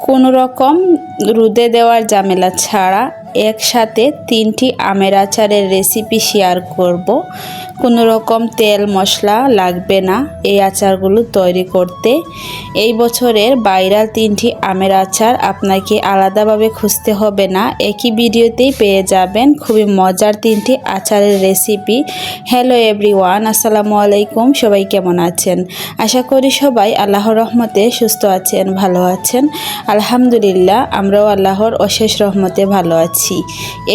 কোনো রকম রুদে দেওয়ার ঝামেলা ছাড়া একসাথে তিনটি আমের আচারের রেসিপি শেয়ার করব। কোনো রকম তেল, মশলা লাগবে না এই আচারগুলো তৈরি করতে। এই বছরের বাইরাল তিনটি আমের আচার আপনাকে আলাদাভাবে খুঁজতে হবে না। একই ভিডিওতেই পেয়ে যাবেন খুবই মজার তিনটি আচারের রেসিপি হ্যালো এভরিওয়ান আসসালামু আলাইকুম, সবাই কেমন আছেন? আশা করি সবাই আল্লাহর রহমতে সুস্থ আছেন, ভালো আছেন। আলহামদুলিল্লাহ, আমরাও আল্লাহর অশেষ রহমতে ভালো আছি।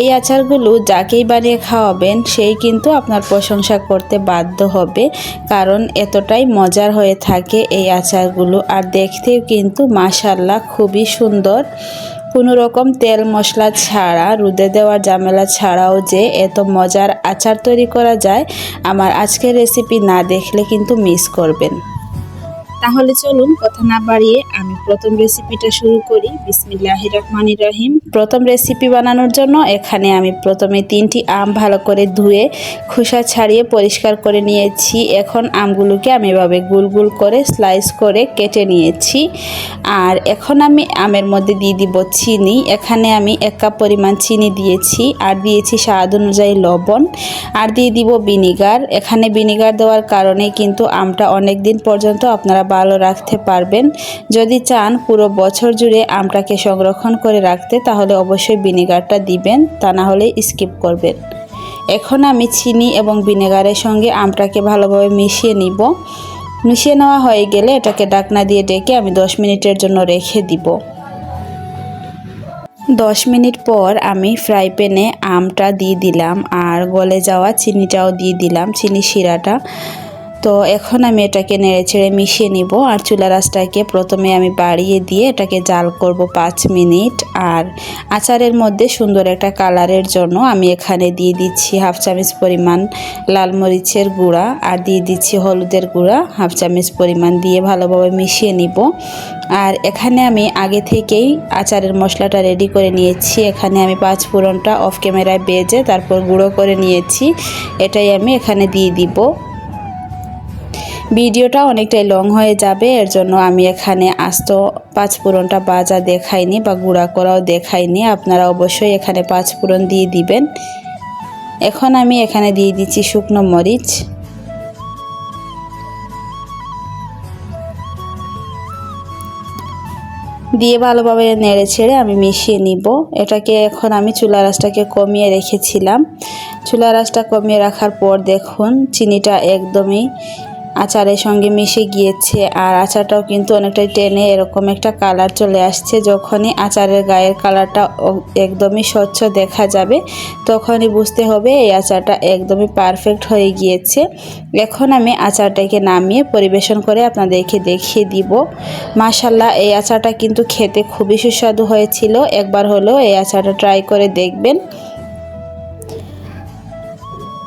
এই আচারগুলো যাকেই বানিয়ে খাওয়াবেন, সেই কিন্তু আপনার প্রশংসা করতে বাধ্য হবে, কারণ এতটাই মজার হয়ে থাকে এই আচারগুলো। আর দেখতেও কিন্তু মাশাল্লাহ খুবই সুন্দর। কোনো রকম তেল মশলা ছাড়া, রুদে দেওয়ার জামেলা ছাড়াও যে এত মজার আচার তৈরি করা যায়, আমার আজকের রেসিপি না দেখলে কিন্তু মিস করবেন। তাহলে চলুন কথা না বাড়িয়ে আমি প্রথম রেসিপিটা শুরু করি। বিসমিল্লাহ রহমানি রহিম প্রথম রেসিপি বানানোর জন্য এখানে আমি প্রথমে তিনটি আম ভালো করে ধুয়ে, খোসা ছাড়িয়ে পরিষ্কার করে নিয়েছি। এখন আমগুলোকে আমি এভাবে গুল গুল করে স্লাইস করে কেটে নিয়েছি। আর এখন আমি আমের মধ্যে দিয়ে দিব চিনি। এখানে আমি এক কাপ পরিমাণ চিনি দিয়েছি আর দিয়েছি স্বাদ অনুযায়ী লবণ। আর দিয়ে দিব ভিনিগার। এখানে ভিনিগার দেওয়ার কারণে কিন্তু আমটা অনেক দিন পর্যন্ত আপনারা ভালো রাখতে পারবেন। যদি চান পুরো বছর জুড়ে আমটাকে সংরক্ষণ করে রাখতে, তাহলে অবশ্যই ভিনেগারটা দিবেন, তা না হলে স্কিপ করবেন। এখন আমি চিনি এবং ভিনেগারের সঙ্গে আমটাকে ভালোভাবে মিশিয়ে নিব। মিশিয়ে নেওয়া হয়ে গেলে এটাকে ডাকনা দিয়ে ডেকে আমি দশ মিনিটের জন্য রেখে দিব। দশ মিনিট পর আমি ফ্রাই প্যানে আমটা দিয়ে দিলাম, আর গলে যাওয়া চিনিটাও দিয়ে দিলাম, চিনি শিরাটা। তো এখন আমি এটাকে নেড়ে ছেড়ে মিশিয়ে নিব আর চুলা রাসটাকে প্রথমে আমি বাড়িয়ে দিয়ে এটাকে জাল করব পাঁচ মিনিট। আর আচারের মধ্যে সুন্দর একটা কালারের জন্য আমি এখানে দিয়ে দিচ্ছি হাফ চামচ পরিমাণ লাল মরিচের গুঁড়া আর দিয়ে দিচ্ছি হলুদের গুঁড়া, হাফ চামচ পরিমাণ দিয়ে ভালোভাবে মিশিয়ে নিব। আর এখানে আমি আগে থেকেই আচারের মশলাটা রেডি করে নিয়েছি। এখানে আমি পাঁচ ফোড়নটা অফ ক্যামেরায় বেজে তারপর গুঁড়ো করে নিয়েছি। এটাই আমি এখানে দিয়ে দিব। ভিডিওটা অনেকটাই লং হয়ে যাবে, এর জন্য আমি এখানে আস্ত পাঁচ ফোড়নটা বাজা দেখাইনি বা গুঁড়া করাও দেখাইনি। আপনারা অবশ্যই এখানে পাঁচ ফোড়ন দিয়ে দিবেন। এখন আমি এখানে দিয়ে দিচ্ছি শুকনো মরিচ। দিয়ে ভালোভাবে নেড়ে ছেড়ে আমি মিশিয়ে নিব। এটাকে এখন আমি চুলা রাসটাকে কমিয়ে রেখেছিলাম। চুলা রাসটা কমিয়ে রাখার পর দেখুন, চিনিটা একদমই আচারের সঙ্গে মিশে গিয়েছে আর আচারটাও কিন্তু অনেকটাই টেনে এরকম একটা কালার চলে আসছে। যখনই আচারের গায়ের কালারটা একদমই স্বচ্ছ দেখা যাবে, তখনই বুঝতে হবে এই আচারটা একদমই পারফেক্ট হয়ে গিয়েছে। এখন আমি আচারটাকে নামিয়ে পরিবেশন করে আপনাদেরকে দেখিয়ে দিব। মাশাল্লাহ এই আচারটা কিন্তু খেতে খুবই সুস্বাদু হয়েছিল। একবার হলেও এই আচারটা ট্রাই করে দেখবেন।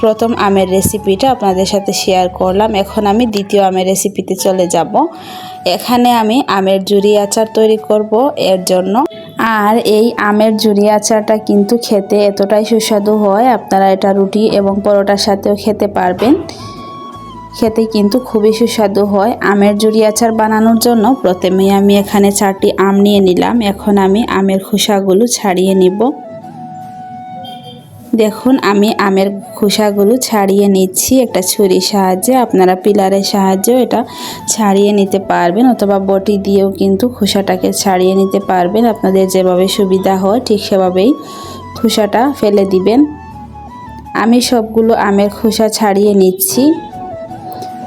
প্রথম আমের রেসিপিটা আপনাদের সাথে শেয়ার করলাম। এখন আমি দ্বিতীয় আমের রেসিপিতে চলে যাব। এখানে আমি আমের জুড়ি আচার তৈরি করব এর জন্য। আর এই আমের জুড়ি আচারটা কিন্তু খেতে এতটাই সুস্বাদু হয়, আপনারা এটা রুটি এবং পরোটার সাথেও খেতে পারবেন। খেতে কিন্তু খুবই সুস্বাদু হয়। আমের জুড়ি আচার বানানোর জন্য প্রথমে আমি এখানে চারটি আম নিয়ে নিলাম। এখন আমি আমের খোসাগুলো ছাড়িয়ে নিব। দেখুন, আমি আমের খোসাগুলো ছাড়িয়ে নিচ্ছি। একটা ছুরির সাহায্যে আপনারা পিলারের সাহায্যেও এটা ছাড়িয়ে নিতে পারবেন, অথবা বটি দিয়েও কিন্তু খোসাটাকে ছাড়িয়ে নিতে পারবেন। আপনাদের যেভাবে সুবিধা হয়, ঠিক সেভাবেই খোসাটা ফেলে দিবেন। আমি সবগুলো আমের খোসা ছাড়িয়ে নিচ্ছি।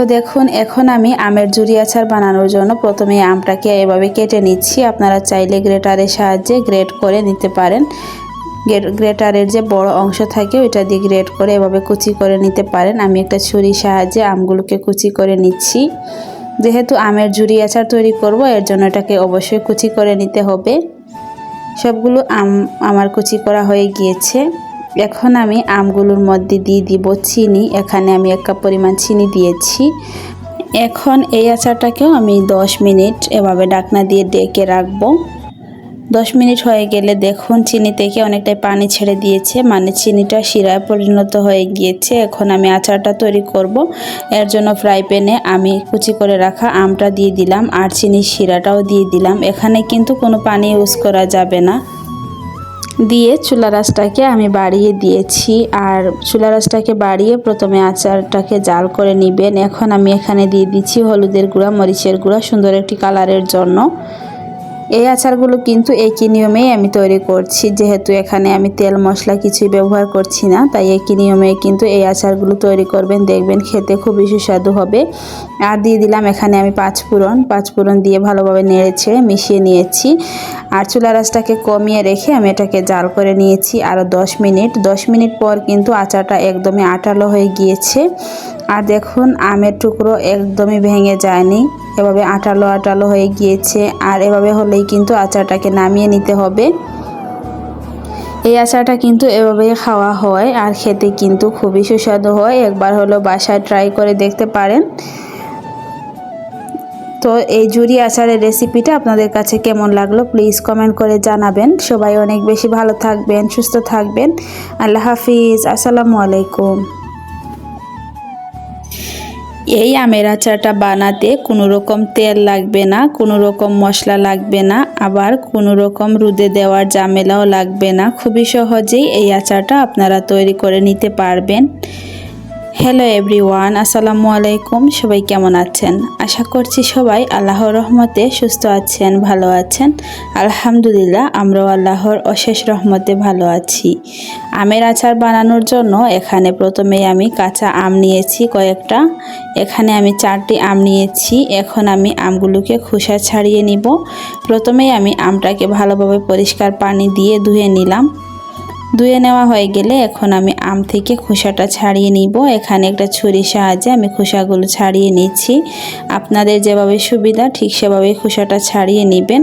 তো দেখুন, এখন আমি আমের জুড়ি আচার বানানোর জন্য প্রথমে আমটাকে এভাবে কেটে নিচ্ছি। আপনারা চাইলে গ্রেটারের সাহায্যে গ্রেট করে নিতে পারেন। গ্রেটারের যে বড় অংশ থাকে, ওইটা দিয়ে গ্রেট করে এভাবে কুচি করে নিতে পারেন। আমি একটা ছুরির সাহায্যে আমগুলোকে কুচি করে নিচ্ছি। যেহেতু আমের জুড়ি আচার তৈরি করব, এর জন্য এটাকে অবশ্যই কুচি করে নিতে হবে। সবগুলো আম আমার কুচি করা হয়ে গিয়েছে। এখন আমি আমগুলোর মধ্যে দিয়ে দিব চিনি। এখানে আমি এক কাপ পরিমাণ চিনি দিয়েছি। এখন এই আচারটাকেও আমি 10 মিনিট এভাবে ডাকনা দিয়ে ডেকে রাখব। দশ মিনিট হয়ে গেলে দেখুন, চিনি থেকে অনেকটাই পানি ছেড়ে দিয়েছে। মানে চিনিটা শিরায় পরিণত হয়ে গিয়েছে। এখন আমি আচারটা তৈরি করব। এর জন্য ফ্রাই প্যানে আমি কুচি করে রাখা আমটা দিয়ে দিলাম আর চিনির শিরাটাও দিয়ে দিলাম। এখানে কিন্তু কোনো পানি ইউজ করা যাবে না। দিয়ে চুলা রাসটাকে আমি বাড়িয়ে দিয়েছি। আর চুলা রাসটাকে বাড়িয়ে প্রথমে আচারটাকে জাল করে নিবেন। এখন আমি এখানে দিয়ে দিচ্ছি হলুদের গুঁড়া, মরিচের গুঁড়া, সুন্দর একটি কালারের জন্য। এই আচারগুলো কিন্তু একই নিয়মেই আমি তৈরি করছি। যেহেতু এখানে আমি তেল মশলা কিছুই ব্যবহার করছি না, তাই একই নিয়মে কিন্তু এই আচারগুলো তৈরি করবেন। দেখবেন খেতে খুবই সুস্বাদু হবে। আর দিয়ে দিলাম এখানে আমি পাঁচ পাঁচ ফোড়ন দিয়ে ভালোভাবে নেড়েছে মিশিয়ে নিয়েছি। আর চুলা রাসটাকে কমিয়ে রেখে আমি এটাকে জাল করে নিয়েছি আরও দশ মিনিট। দশ মিনিট পর কিন্তু আচারটা একদমই আটালো হয়ে গিয়েছে। আর দেখুন, আমের টুকরো একদমই ভেঙে যায়নি। এভাবে আটালো আটালো হয়ে গিয়েছে। আর এভাবে হলেই কিন্তু আচারটাকে নামিয়ে নিতে হবে। এই আচারটা কিন্তু এভাবেই খাওয়া হয় আর খেতে কিন্তু খুবই সুস্বাদু হয়। একবার হলো বাসায় ট্রাই করে দেখতে পারেন। তো এই জুরি আচারের রেসিপিটা আপনাদের কাছে কেমন লাগল প্লিজ কমেন্ট করে জানাবেন। সবাই অনেক বেশি ভালো থাকবেন, সুস্থ থাকবেন। আল্লাহ হাফিজ, আসসালামু আলাইকুম। এই আমের আচারটা বানাতে কোনো রকম তেল লাগবে না, কোনো রকম মশলা লাগবে না, আবার কোনো রকম রুদে দেওয়ার জামেলাও লাগবে না। খুবই সহজেই এই আচারটা আপনারা তৈরি করে নিতে পারবেন। হ্যালো এভরিওয়ান আসসালামু আলাইকুম। সবাই কেমন আছেন? আশা করছি সবাই আল্লাহর রহমতে সুস্থ আছেন, ভালো আছেন। আলহামদুলিল্লাহ, আমরাও আল্লাহর অশেষ রহমতে ভালো আছি। আমের আচার বানানোর জন্য এখানে প্রথমেই আমি কাঁচা আম নিয়েছি কয়েকটা। এখানে আমি চারটি আম নিয়েছি। এখন আমি আমগুলোকে খোসা ছাড়িয়ে নিব। প্রথমেই আমি আমটাকে ভালোভাবে পরিষ্কার পানি দিয়ে ধুয়ে নিলাম। ধুয়ে নেওয়া হয়ে গেলে এখন আমি আম থেকে খোসাটা ছাড়িয়ে নিব। এখানে একটা ছুরির সাহায্যে আমি খোসাগুলো ছাড়িয়ে নিচ্ছি। আপনাদের যেভাবে সুবিধা ঠিক সেভাবেই খোসাটা ছাড়িয়ে নেবেন।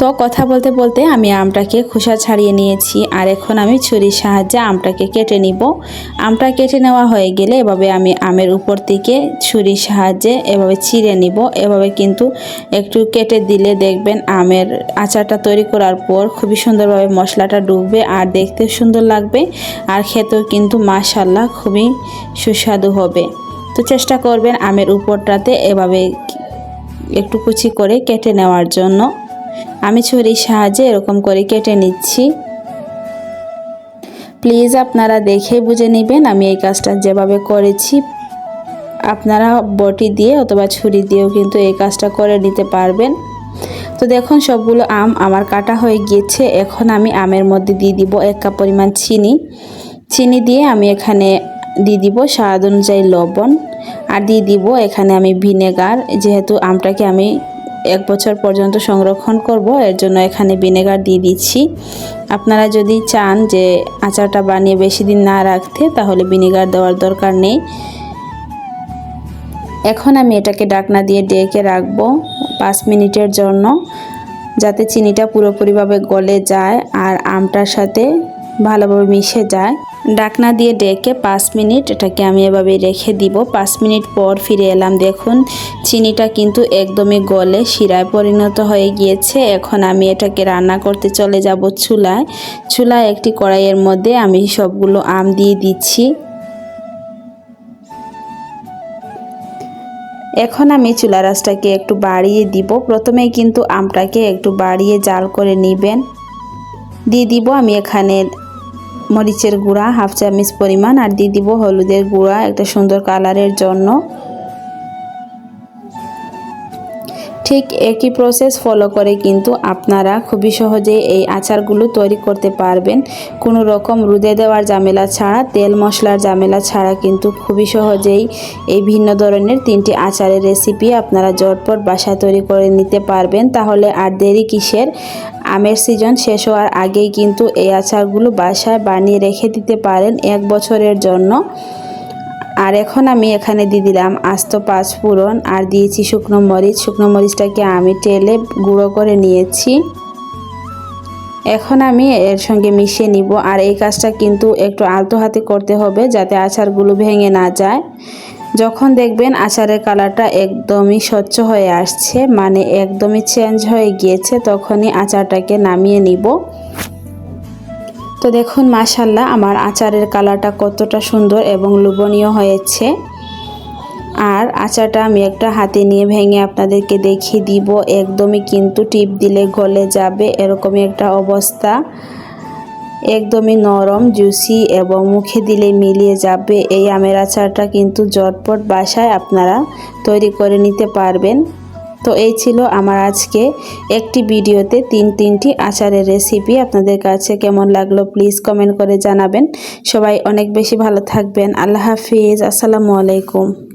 তো কথা বলতে বলতে আমি আমটাকে খোসা ছাড়িয়ে নিয়েছি, আর এখন আমি ছুরির সাহায্যে আমটাকে কেটে নিব। আমটা কেটে নেওয়া হয়ে গেলে এভাবে আমি আমের উপর থেকে ছুরির সাহায্যে এভাবে চিড়ে নিব। এভাবে কিন্তু একটু কেটে দিলে দেখবেন আমের আচারটা তৈরি করার পর খুবই সুন্দরভাবে মশলাটা ডুববে আর দেখতে সুন্দর লাগবে আর খেতেও কিন্তু মাশাল্লাহ খুবই সুস্বাদু হবে। তো চেষ্টা করবেন আমের উপরটাতে এভাবে একটু কুচি করে কেটে নেওয়ার জন্য। আমি ছুরির সাহায্যে এরকম করে কেটে নিচ্ছি। প্লিজ আপনারা দেখে বুঝে নেবেন আমি এই কাজটা যেভাবে করেছি। আপনারা বটি দিয়ে অথবা ছুরি দিয়েও কিন্তু এই কাজটা করে নিতে পারবেন। তো দেখুন, সবগুলো আম আমার কাটা হয়ে গিয়েছে। এখন আমি আমের মধ্যে দিয়ে দিব এক কাপ পরিমাণ চিনি। চিনি দিয়ে আমি এখানে দিয়ে দিব স্বাদ অনুযায়ী লবণ। আর দিয়ে দিব এখানে আমি ভিনেগার, যেহেতু আমটাকে আমি এক বছর পর্যন্ত সংরক্ষণ করব, এর জন্য এখানে ভিনেগার দিয়ে দিচ্ছি। আপনারা যদি চান যে আচারটা বানিয়ে বেশি দিন না রাখতে, তাহলে ভিনেগার দেওয়ার দরকার নেই। এখন আমি এটাকে ডাকনা দিয়ে ডেকে রাখব পাঁচ মিনিটের জন্য, যাতে চিনিটা পুরোপুরিভাবে গলে যায় আর আমটার সাথে ভালোভাবে মিশে যায়। ডাকনা দিয়ে ডেকে পাঁচ মিনিট, এটাকে আমি এভাবে রেখে দিব। পাঁচ মিনিট পর ফিরে এলাম। দেখুন, চিনিটা কিন্তু একদমই গলে শিরায় পরিণত হয়ে গিয়েছে। এখন আমি এটাকে রান্না করতে চলে যাব চুলায়। চুলায় একটি কড়াইয়ের মধ্যে আমি সবগুলো আম দিয়ে দিচ্ছি। এখন আমি চুলা রাসটাকে একটু বাড়িয়ে দিব। প্রথমেই কিন্তু আমটাকে একটু বাড়িয়ে জাল করে নেবেন। দিয়ে দিব আমি এখানে মরিচের গুঁড়া হাফ চামচ পরিমাণ আর দিয়ে দিব হলুদের গুঁড়া একটা সুন্দর কালারের জন্য। ঠিক একই প্রসেস ফলো করে, কিন্তু আপনারা খুবই সহজেই এই আচারগুলো তৈরি করতে পারবেন। কোনো রকম রুদে দেওয়ার ঝামেলা ছাড়া, তেল মশলার ঝামেলা ছাড়া কিন্তু খুবই সহজেই এই ভিন্ন ধরনের তিনটি আচারের রেসিপি আপনারা জটপট বাসায় তৈরি করে নিতে পারবেন। তাহলে আর দেরি কিসের? আমের সিজন শেষ হওয়ার আগেই কিন্তু এই আচারগুলো বাসায় বানিয়ে রেখে দিতে পারেন এক বছরের জন্য। আর এখন আমি এখানে দিয়ে দিলাম আস্ত পাঁচ ফোড়ন আর দিয়েছি শুকনো মরিচ। শুকনো মরিচটাকে আমি তেলে গুঁড়ো করে নিয়েছি। এখন আমি এর সঙ্গে মিশিয়ে নিব। আর এই কাজটা কিন্তু একটু আলতো হাতে করতে হবে যাতে আচারগুলো ভেঙে না যায়। যখন দেখবেন আচারের কালারটা একদমই স্বচ্ছ হয়ে আসছে মানে একদমই চেঞ্জ হয়ে গিয়েছে, তখনই আচারটাকে নামিয়ে নিব। তো দেখুন মাশাল্লাহ আমার আচারের কালারটা কতটা সুন্দর এবং লোভনীয় হয়েছে। আর আচারটা আমি একটা হাতে নিয়ে ভেঙে আপনাদেরকে দেখিয়ে দিব। একদমই কিন্তু টিপ দিলে গলে যাবে, এরকমই একটা অবস্থা। একদমই নরম, জুসি এবং মুখে দিলে মিলিয়ে যাবে। এই আমের আচারটা কিন্তু জটপট বাসায় আপনারা তৈরি করে নিতে পারবেন। তো এই ছিল আমার আজকে একটি ভিডিওতে তিন তিনটি আচারের রেসিপি আপনাদের কাছে কেমন লাগল প্লিজ কমেন্ট করে জানাবেন। সবাই অনেক বেশি ভালো থাকবেন। আল্লাহ হাফিজ। আসসালামু আলাইকুম।